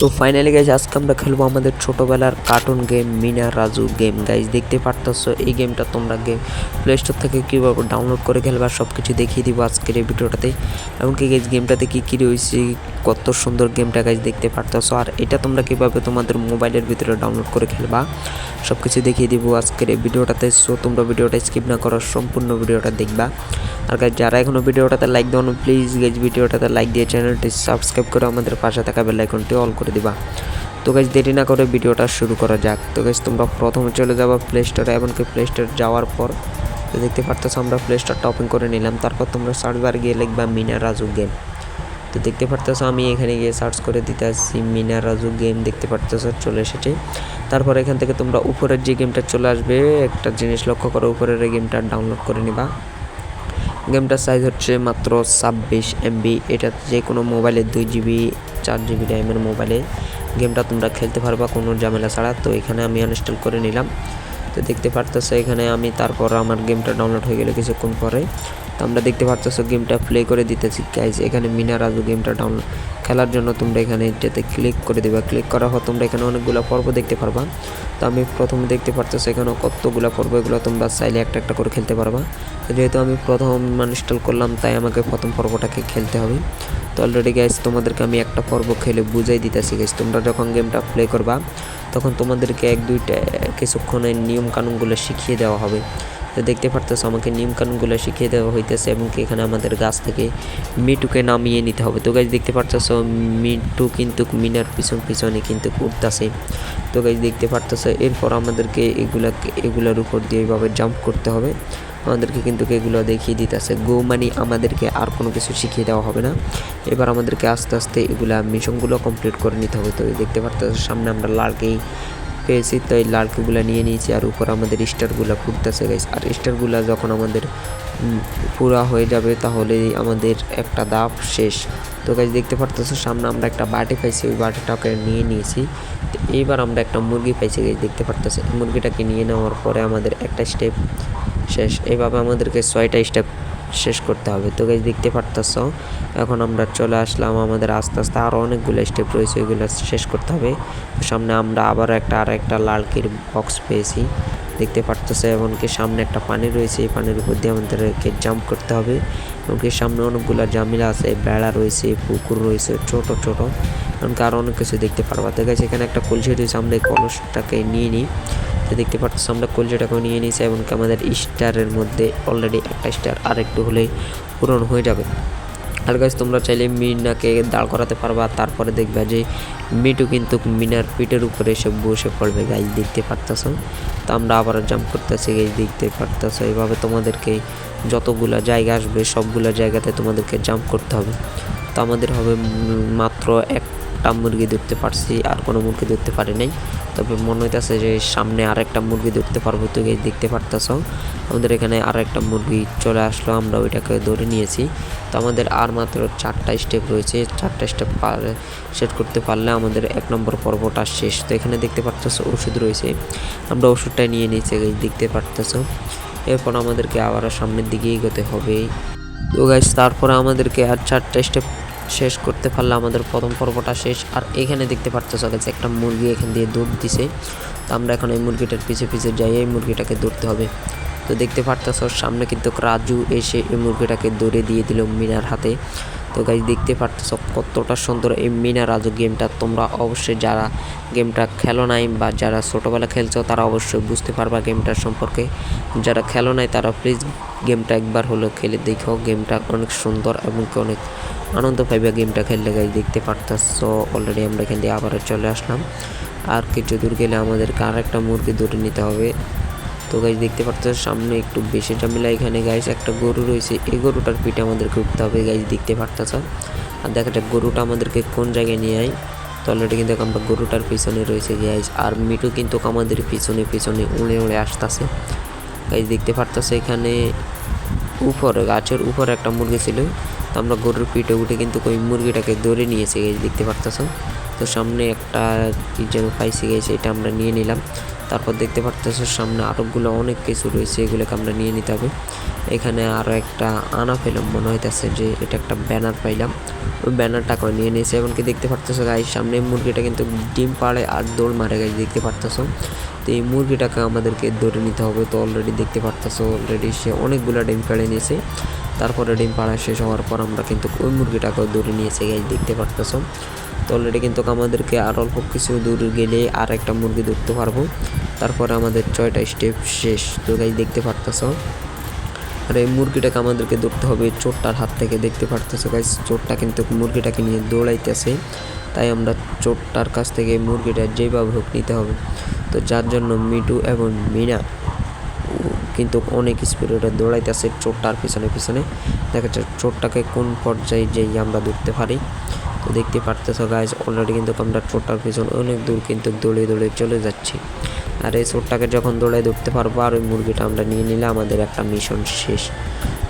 তো finally guys আজকে আমরা খেলব আমাদের ছোটোবেলার cartoon game Meena, Raju game guys দেখতে পারতেছো এই গেমটা তোমরা গেম প্লে স্টোর থেকে কীভাবে ডাউনলোড করে খেলবা সব কিছু দেখিয়ে দিব আজকের এই ভিডিওটাতে। এমনকি গাইজ গেমটাতে কী কী রয়েছে, কত সুন্দর গেমটা গাইজ দেখতে পারতেছো। আর এটা তোমরা কীভাবে তোমাদের মোবাইলের ভিতরে ডাউনলোড করে খেলবা সব কিছু দেখিয়ে দিব আজকের এই ভিডিওটাতে। সো তোমরা ভিডিওটা স্কিপ না করো সম্পূর্ণ ভিডিওটা দেখবা। আর গাইজ যারা এখনও ভিডিওটাতে লাইক দাও না প্লিজ গাইজ ভিডিওটাতে লাইক দিয়ে চ্যানেলটি সাবস্ক্রাইব করে আমাদের পাশে থাকা বেল আইকনটি অল করে দিবা। তো গাইজ দেরি না করে ভিডিওটা শুরু করা যাক। তো গাইজ তোমরা প্রথমে চলে যাব প্লে স্টোরে এমনকি প্লে স্টোর যাওয়ার পর, তো দেখতে পারতেছো আমরা প্লে স্টোরটা ওপেন করে নিলাম। তারপর তোমরা সার্চ বার গিয়ে লিখবা মিনা রাজু গেম তো দেখতে পারতেছো আমি এখানে গিয়ে সার্চ করে দিতে আসছি মিনা রাজু গেম দেখতে পারতেছো চলে এসেছে। তারপর এখান থেকে তোমরা উপরের যে গেমটা চলে আসবে, একটা জিনিস লক্ষ্য করো, উপরের গেমটা ডাউনলোড করে নিবা। গেমটার সাইজ হচ্ছে মাত্র ছাব্বিশ এমবি এটা যে কোনো মোবাইলে দুই জিবি চার জিবি র্যামের মোবাইলে গেমটা তোমরা খেলতে পারবা, কোনো ঝামেলা ছাড়া। তো এখানে আমি আনইনস্টল করে নিলাম। তো দেখতে পারতেছো, এখানে আমি তারপর আমার গেমটা ডাউনলোড হয়ে গেলে কিছুক্ষণ পরে। তো আমরা দেখতে পারতেছো গেমটা প্লে করে দিতেছি। গাইজ এখানে মিনা রাজু গেমটা ডাউনলোড খেলার জন্য তোমরা এখানে এটাতে ক্লিক করে দেবা। ক্লিক করার পর তোমরা এখানে অনেকগুলো পর্ব দেখতে পারবা। তো আমি প্রথমে দেখতে পারতেছো এখানে কতগুলো পর্ব, এগুলো তোমরা চাইলে একটা একটা করে খেলতে পারবা। যেহেতু আমি প্রথম ইনস্টল করলাম, তাই আমাকে প্রথম পর্বটাকে খেলতে হবে। তো অলরেডি গাইজ তোমাদেরকে আমি একটা পর্ব খেলে বুঝাই দিতেছি। গাইজ তোমরা যখন গেমটা প্লে করবা, তখন তোমাদেরকে এক, দুইটা, কিছুক্ষণের নিয়ম কানুনগুলো শিখিয়ে দেওয়া হবে। তো দেখতে পারতেছো, আমাকে নিয়ম কানুনগুলো শিখিয়ে দেওয়া হইতেছে এবং এখানে আমাদের গাছ থেকে মিটুকে নামিয়ে নিতে হবে। তো গাইজ দেখতে পারতেছো মিটু কিন্তু মিনার পিছন পিছনে কিন্তু উঠতেছে তো গাইজ দেখতে পারতেছো, এরপর আমাদেরকে এগুলা এগুলোর উপর দিয়ে এইভাবে জাম্প করতে হবে। আমাদেরকে কিন্তু এগুলো দেখিয়ে দিতেছে। গো মানি আমাদেরকে আর কোনো কিছু শিখিয়ে দেওয়া হবে না। এবার আমাদেরকে আস্তে আস্তে এগুলা মিশনগুলো কমপ্লিট করে নিতে হবে। তো দেখতে পারতেছো, সামনে আমরা লালকেই পেয়েছি তো এই লালকেগুলো নিয়ে নিয়েছি আর উপর আমাদের স্টারগুলো ফুটতেছে গাইস আর স্টারগুলো যখন আমাদের পুরা হয়ে যাবে তাহলেই আমাদের একটা দাপ শেষ। তো গাইজ দেখতে পারতেছো, সামনে আমরা একটা বাটি পাইছি ওই বাটিটাকে নিয়ে নিয়েছি। তো এইবার আমরা একটা মুরগি পাইছি গাইজ দেখতে পারতেছি। মুরগিটাকে নিয়ে নেওয়ার পরে আমাদের একটা স্টেপ শেষ। এইভাবে আমাদেরকে ছয়টা স্টেপ শেষ করতে হবে। তো গাইজ দেখতে পারতেছ? এখন আমরা চলে আসলাম আমাদের আস্তে আস্তে আরও অনেকগুলো স্টেপ রয়েছে, ওইগুলো শেষ করতে হবে। সামনে আমরা আবার একটা আর একটা লালকির বক্স পেয়েছি। দেখতে পারতেছে? এমনকি সামনে একটা পানি রয়েছে, এই পানির উপর দিয়ে আমাদেরকে জাম্প করতে হবে। এমনকি সামনে অনেকগুলো জামিলা আছে, বেড়া রয়েছে, পুকুর রয়েছে, ছোট ছোট। এমনকি আরও অনেক কিছু দেখতে পারবা। তো গেছে এখানে একটা কলসি রয়েছে, আমরা এই কলসটাকে নিয়ে নিই। তো দেখতে পাচ্ছ আমরা কলজিটাকেও নিয়ে নিয়েছি এমনকি আমাদের স্টারের মধ্যে অলরেডি একটা স্টার আর একটু হলেই পূরণ হয়ে যাবে। আর গাছ তোমরা চাইলে মিনাকে দাঁড় করাতে পারবা, তারপরে দেখবা যে মিটু কিন্তু মিনার পিঠের উপরে এসে বসে পড়বে। গাছ দেখতে পারতেছ? তো আমরা আবার জাম্প করতেছি গাছ দেখতে পারতেছ? এইভাবে তোমাদেরকে যতগুলো জায়গা আসবে, সবগুলো জায়গাতে তোমাদেরকে জাম্প করতে হবে। তো আমাদের হবে মাত্র একটা মুরগি ধরতে পারছি, আর কোনো মুরগি ধরতে পারি নাই। তবে মনে হইতেছে যে সামনে আর একটা মুরগি ধরতে পারব, তো দেখতে পারতেছ। আমাদের এখানে আর একটা মুরগি চলে আসলো, আমরা ওইটাকে ধরে নিয়েছি। তো আমাদের আর মাত্র চারটা স্টেপ রয়েছে, চারটা স্টেপ সেট করতে পারলে আমাদের এক নম্বর পর্বটা শেষ। তো এখানে দেখতে পারতেছ ওষুধ রয়েছে। আমরা ওষুধটা নিয়ে নিয়েছি দেখতে পারতেছ। এরপর আমাদেরকে আবার সামনের দিকে এগোতে হবে। তো গাইস তারপরে আমাদেরকে আর চারটা স্টেপ শেষ করতে পারলে আমাদের প্রথম পর্বটা শেষ। আর এখানে দেখতে পারতেছ গেছে একটা মুরগি এখান দিয়ে দৌড় দিছে। তো আমরা এখন এই মুরগিটার পিছে পিছে যাই, এই মুরগিটাকে দৌড়তে হবে। তো দেখতে পারতেছ, সামনে কিন্তু রাজু এসে এই মুরগিটাকে দৌড়ে দিয়ে দিল মিনার হাতে। তো গাইজ দেখতে পারতেছ কতটা সুন্দর এই মিনা রাজু গেমটা তোমরা অবশ্যই যারা গেমটা খেলো নাই বা যারা ছোটোবেলা খেলছো, তারা অবশ্যই বুঝতে পারবা গেমটার সম্পর্কে। যারা খেলো নাই, তারা প্লিজ গেমটা একবার হলো খেলে দেখো। গেমটা অনেক সুন্দর এবং অনেক আনন্দ পাইবা গেমটা খেললে গাইজ দেখতে পারতেছ। অলরেডি আমরা এখান দিয়ে আবার চলে আসলাম। আর কিছু দূর গেলে আমাদেরকে আর একটা মুরগি ধরে নিতে হবে। তো গাইজ দেখতে পাচ্ছ সামনে একটু বেশি ঝামেলা এখানে গাইজ একটা গরু রয়েছে। এই গরুটার পিঠে আমাদেরকে উঠতে হবে গাইজ দেখতে পারতেছ আর দেখা যাক গরুটা আমাদেরকে কোন জায়গায় নিয়ে আয়? তো অলরেডি কিন্তু আমরা গরুটার পিছনে রয়েছে গাইজ আর মিটু কিন্তু আমাদের পিছনে পিছনে উড়ে উড়ে আসতেছে। গাইজ দেখতে পারতেছে এখানে উপরে, গাছের উপরে একটা মুরগি ছিল। তো আমরা গরুর পিঠে উঠে কিন্তু ওই মুরগিটাকে ধরে নিয়েছি গাইজ দেখতে পারতেছ তো সামনে একটা কি যেন পাইছি গেছে এটা আমরা নিয়ে নিলাম। তারপর দেখতে পারতেছো সামনে আরোগুলো অনেক কিছু রয়েছে, এগুলোকে আমরা নিয়ে নিতে হবে। এখানে আরও একটা আনা পেলাম, মনে হইতেছে যে এটা একটা ব্যানার পাইলাম। ওই ব্যানারটাকে নিয়ে নিয়েছে, এমনকি দেখতে পারতেছো গাই সামনে মুরগিটা কিন্তু ডিম পাড়ে আর দৌড় মারে গাই দেখতে পারতেছো। তো এই মুরগিটাকে আমাদেরকে ধরে নিতে হবে, তো অলরেডি দেখতে পারতেছো অলরেডি সে অনেকগুলো ডিম পাড়ে নিয়েছে। তারপরে ডিম পাড়া শেষ হওয়ার পর আমরা কিন্তু ওই মুরগিটাকেও ধরে নিয়েছি গাই দেখতে পারতেছো। তো অলরেডি কিন্তু আমাদেরকে আর অল্প কিছু দূর গেলে আর একটা মুরগি ধরতে পারব। তারপরে আমাদের ছয়টা স্টেপ শেষ। তো গাই দেখতে পারতেছো? আর এই মুরগিটাকে আমাদেরকে ধরতে হবে চোরটার হাত থেকে। দেখতে পারতেছো গাইস চোরটা কিন্তু মুরগিটাকে নিয়ে দৌড়াইতেছে। তাই আমরা চোরটার কাছ থেকে মুরগিটা যেভাবে হোক নিতে হবে। তো যার জন্য মিটু এবং মিনা কিন্তু অনেক স্পিডে দৌড়াইতেছে চোরটার পিছনে পিছনে। দেখা যাচ্ছে চোরটাকে কোন পর্যায়ে যেই আমরা ধরতে পারি। দেখতে পারতেছো গাইজ অলরেডি কিন্তু আমরা চোরটার পিছনে অনেক দূর কিন্তু দৌড়ে দৌড়ে চলে যাচ্ছি। আর এই চোরটাকে যখন দৌড়ায় ধরতে পারব, আর ওই মুরগিটা আমরা নিয়ে নিলে আমাদের একটা মিশন শেষ।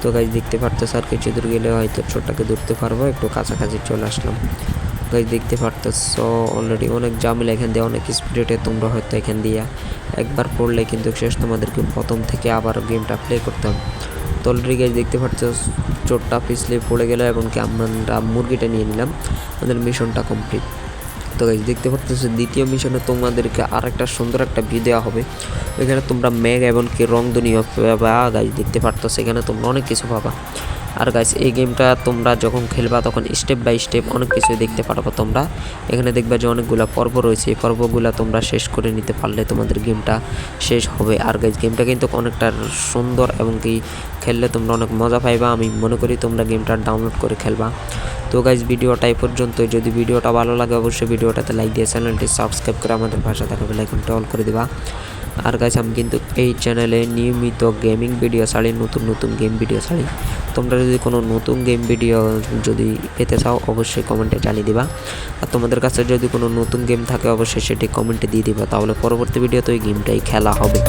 তো গাইজ দেখতে পারতেছো, আর কিছু দূর গেলে হয়তো চোরটাকে ধরতে পারব, একটু কাছাকাছি চলে আসলাম। গাইজ দেখতে পারতেছো অলরেডি অনেক জামিলা এখান দিয়ে, অনেক স্পিডে তোমরা হয়তো এখান দিয়ে একবার পড়লে কিন্তু শেষ তোমাদেরকে প্রথম থেকে আবার গেমটা প্লে করতে হবে। অলরেডি গাছ দেখতে পাচ্ছ চোরটা পিছলে পড়ে গেল এবং কি আমরা মুরগিটা নিয়ে নিলাম, আমাদের মিশনটা কমপ্লিট তো গাইজ দেখতে পাচ্ছ দ্বিতীয় মিশনে তোমাদেরকে আর একটা সুন্দর একটা ভিউ দেওয়া হবে। এখানে তোমরা মেঘ এবং কি রংধনীয় পাবা গাইজ দেখতে পারতো সেখানে তোমরা অনেক কিছু পাবা। আর গাইস এই গেমটা তোমরা যখন খেলবা, তখন স্টেপ বাই স্টেপ অনেক কিছু দেখতে পারব তোমরা। এখানে দেখবা যে অনেকগুলো পর্ব রয়েছে। এই পর্বগুলো তোমরা শেষ করে নিতে পারলে তোমাদের গেমটা শেষ হবে। আর গাইস গেমটা কিন্তু অনেকটা সুন্দর এবং কি খেললে তোমরা অনেক মজা পাইবা। আমি মনে করি তোমরা গেমটা ডাউনলোড করে খেলবা। তো গাইজ ভিডিওটা এই পর্যন্ত যদি ভিডিওটা ভালো লাগে, অবশ্যই ভিডিওটাতে লাইক দিয়ে চ্যানেলটি সাবস্ক্রাইব করে আমাদের ভাষা থাকা বেলাইকনটা অল করে দিবা। আর গাইজ আমি কিন্তু এই চ্যানেলে নিয়মিত গেমিং ভিডিও ছাড়ি, নতুন নতুন গেম ভিডিও ছাড়ি। তোমরা যদি কোনো নতুন গেম ভিডিও যদি পেতে চাও, অবশ্যই কমেন্টে জানিয়ে দিবা। আর তোমাদের কাছে যদি কোনো নতুন গেম থাকে, অবশ্যই সেটি কমেন্টে দিয়ে দিবা। তাহলে পরবর্তী ভিডিওতে ওই গেমটাই খেলা হবে।